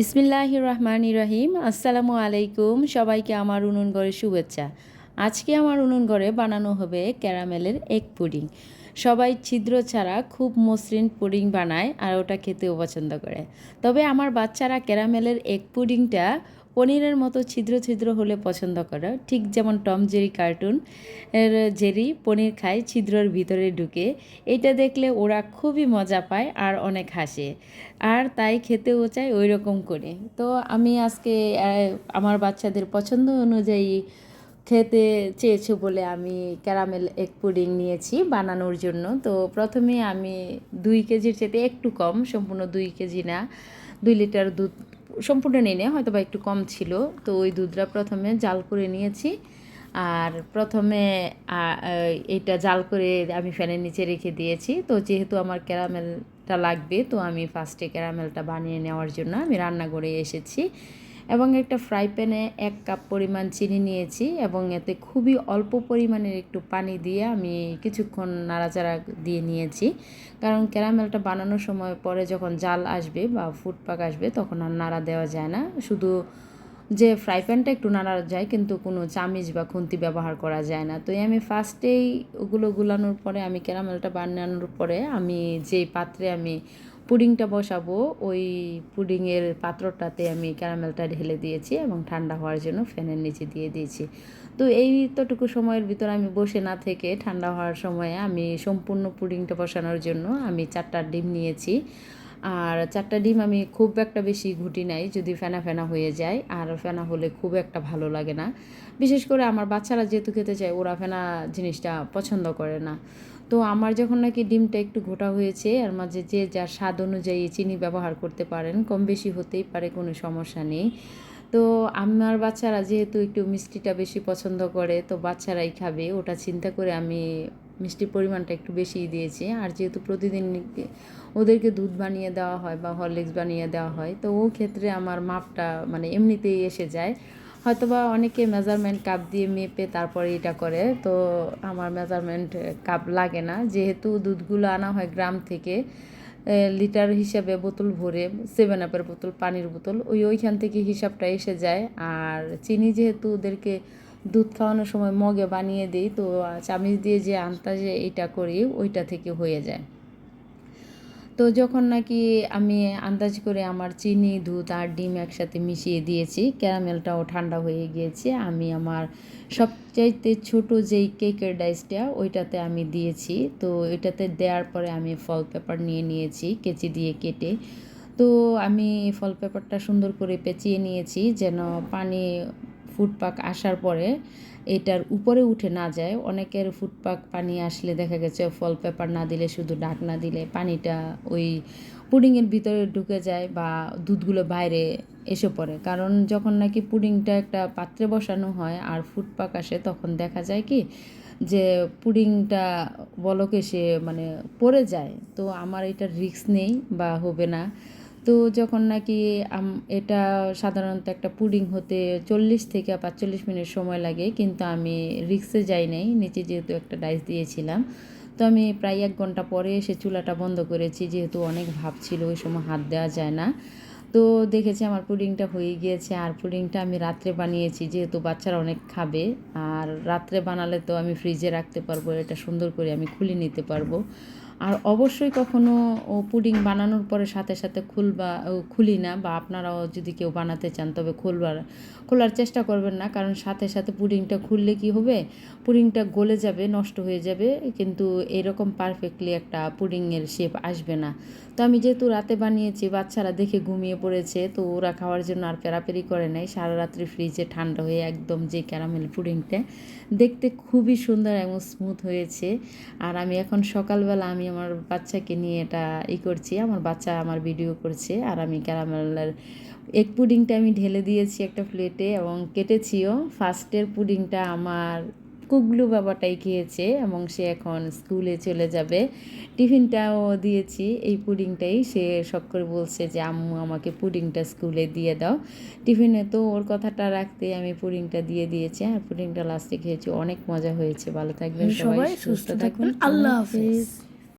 বিসমিল্লাহ রহমান ইরাহিম আসসালামু আলাইকুম সবাইকে আমার উনুন ঘরে শুভেচ্ছা। আজকে আমার উনুন ঘরে বানানো হবে ক্যারামেলের এগ পুডিং। সবাই ছিদ্র ছাড়া খুব মসৃণ পুডিং বানায় আর ওটা খেতেও পছন্দ করে। তবে আমার বাচ্চারা ক্যারামেলের এগ পুডিংটা পনিরের মতো ছিদ্র ছিদ্র হলে পছন্দ করে। ঠিক যেমন টম জেরি কার্টুন এর জেরি পনির খায়, ছিদ্রর ভিতরে ঢুকে। এটা দেখলে ওরা খুবই মজা পায় আর অনেক হাসে। আর তাই খেতেও চায় ওই রকম করে। তো আমি আজকে আমার বাচ্চাদের পছন্দ অনুযায়ী খেতে চেয়েছো বলে আমি ক্যারামেল এক পুডিং নিয়েছি বানানোর জন্য। তো প্রথমে আমি দুই কেজির চেতে একটু কম, সম্পূর্ণ দুই কেজি না, দুই লিটার দুধ সম্পূর্ণ নিয়ে নেওয়া হয়তো বা একটু কম ছিল। তো ওই দুধটা প্রথমে জাল করে নিয়েছি। আর প্রথমে এটা জাল করে আমি ফ্যানের নিচে রেখে দিয়েছি। তো যেহেতু আমার ক্যারামেলটা লাগবে, তো আমি ফার্স্টে ক্যারামেলটা বানিয়ে নেওয়ার জন্য আমি রান্নাঘরে এসেছি। এবং একটা ফ্রাই প্যানে এক কাপ পরিমাণ চিনি নিয়েছি এবং এতে খুবই অল্প পরিমাণের একটু পানি দিয়ে আমি কিছুক্ষণ নাড়াচাড়া দিয়ে নিয়েছি। কারণ ক্যারামেলটা বানানোর সময় পরে যখন জাল আসবে বা ফুড পাক আসবে তখন আর নাড়া দেওয়া যায় না। শুধু যে ফ্রাই প্যানটা একটু নাড়া যায় কিন্তু কোনো চামিচ বা খুন্তি ব্যবহার করা যায় না। তো আমি ফার্স্টেই ওগুলো গুলানোর পরে, আমি ক্যারামেলটা বানানোর পরে আমি যেই পাত্রে আমি পুডিংটা বসাবো। ওই পুডিংয়ের পাত্রটাতে আমি ক্যারামেলটা ঢেলে দিয়েছি এবং ঠান্ডা হওয়ার জন্য ফ্যানের নিচে দিয়ে দিয়েছি। তো এই তটুকু সময়ের ভিতর আমি বসে না থেকে ঠান্ডা হওয়ার সময়ে আমি সম্পূর্ণ পুডিংটা বসানোর জন্য আমি চারটা ডিম নিয়েছি। আর চারটা ডিম আমি খুব একটা বেশি ঘুটি নাই, যদি ফেনা ফেনা হয়ে যায়। আর ফেনা হলে খুব একটা ভালো লাগে না। বিশেষ করে আমার বাচ্চারা যেহেতু খেতে চায়, ওরা ফেনা জিনিসটা পছন্দ করে না। তো আমার যখন নাকি ডিমটা একটু ঘোটা হয়েছে আর মাঝে যে যার স্বাদ অনুযায়ী চিনি ব্যবহার করতে পারেন, কম বেশি হতেই পারে, কোনো সমস্যা নেই। তো আমার বাচ্চারা যেহেতু একটু মিষ্টিটা বেশি পছন্দ করে, তো বাচ্চারাই খাবে। ওটা চিন্তা করে আমি মিষ্টির পরিমাণটা একটু বেশিই দিয়েছি। আর যেহেতু প্রতিদিন ওদেরকে দুধ বানিয়ে দেওয়া হয় বা হরলিক্স বানিয়ে দেওয়া হয়, তো ও ক্ষেত্রে আমার মাপটা মানে এমনিতেই এসে যায়। হয়তোবা অনেকে মেজারমেন্ট কাপ দিয়ে মেপে তারপরে এটা করে, তো আমার মেজারমেন্ট কাপ লাগে না। যেহেতু দুধগুলো আনা হয় গ্রাম থেকে লিটার হিসাবে বোতল ভরে সেভেন আপের বোতল, পানির বোতল, ওই ওইখান থেকে হিসাবটা এসে যায়। আর চিনি যেহেতু ওদেরকে দুধ খাওয়ানোর সময় মগে বানিয়ে দিই, তো চামিচ দিয়ে যে আন্তাজে এটা করি, ওইটা থেকে হয়ে যায়। তো যখন নাকি আমি আন্দাজ করে আমার চিনি, দুধ আর ডিম একসাথে মিশিয়ে দিয়েছি, ক্যারামেলটাও ঠান্ডা হয়ে গিয়েছে, আমি আমার সবচাইতে ছোট যেই কেকের ডাইসটা, ওইটাতে আমি দিয়েছি। তো এটাতে দেওয়ার পরে আমি ফল পেপার নিয়ে নিয়েছি, কেচি দিয়ে কেটে। তো আমি ফল পেপারটা সুন্দর করে পেঁচিয়ে নিয়েছি, যেন পানি ফুড পাক আসার পরে এটার উপরে উঠে না যায়। অনেকের ফুড পাক পানি আসলে দেখা গেছে ফল পেপার না দিলে শুধু ঢাকনা দিলে পানিটা ওই পুডিংয়ের ভিতরে ঢুকে যায় বা দুধগুলো বাইরে এসে পড়ে। কারণ যখন নাকি পুডিংটা একটা পাত্রে বসানো হয় আর ফুটপাক আসে তখন দেখা যায় কি যে পুডিংটা বলকে সে মানে পড়ে যায়। তো আমার এটা রিস্ক নেই বা হবে না। তো যখন নাকি এটা সাধারণত একটা পুডিং হতে চল্লিশ থেকে পাঁচচল্লিশ মিনিট সময় লাগে, কিন্তু আমি রিক্সে যাই নাই, নিচে যেহেতু একটা ডাইস দিয়েছিলাম, তো আমি প্রায় এক ঘণ্টা পরে এসে চুলাটা বন্ধ করেছি, যেহেতু অনেক ভাব ছিল, ওই সময় হাত দেওয়া যায় না। তো দেখেছি আমার পুডিংটা হয়ে গিয়েছে, আর পুডিংটা আমি রাত্রে বানিয়েছি, যেহেতু বাচ্চারা অনেক খাবে, আর রাত্রে বানালে তো আমি ফ্রিজে রাখতে পারব, এটা সুন্দর করে আমি খুলে নিতে পারব। আর অবশ্যই কখনো ও পুডিং বানানোর পরে সাথে সাথে খুলবা খুলি না বা আপনারাও যদি কেউ বানাতে চান তবে খুলবার, খোলার চেষ্টা করবেন না। কারণ সাথে সাথে পুডিংটা খুললে কি হবে? পুডিংটা গলে যাবে, নষ্ট হয়ে যাবে। কিন্তু এরকম পারফেক্টলি একটা পুডিংয়ের শেপ আসবে না। তো আমি যেহেতু রাতে বানিয়েছি, বাচ্চারা দেখে ঘুমিয়ে পড়েছে, তো ওরা খাওয়ার জন্য আর পেরাপেরি করে নাই। সারা রাত্রি ফ্রিজে ঠান্ডা হয়ে একদম যে ক্যারামেল পুডিংটা দেখতে খুবই সুন্দর এবং স্মুথ হয়েছে। আর আমি এখন সকালবেলা আমি আমার বাচ্চাকে নিয়ে এটা ই করছি আমার বাচ্চা আমার ভিডিও করছে আর আমি ক্যারামেলের এগ পুডিংটা আমি ঢেলে দিয়েছি একটা প্লেটে এবং কেটেছিও। ফার্স্টের পুডিংটা আমার কুগলু বাবাটাই খেয়েছে এবং সে এখন স্কুলে চলে যাবে। টিফিনটাও দিয়েছি এই পুডিংটাই সে শখ করে বলছে যে আম্মু আমাকে পুডিংটা স্কুলে দিয়ে দাও। টিফিনে তো ওর কথাটা রাখতে আমি পুডিংটা দিয়ে দিয়েছি আর পুডিংটা লাস্টে খেয়েছি। অনেক মজা হয়েছে। ভালো থাকবেন সবাই সুস্থ থাকবেন। আল্লাহ হাফেজ।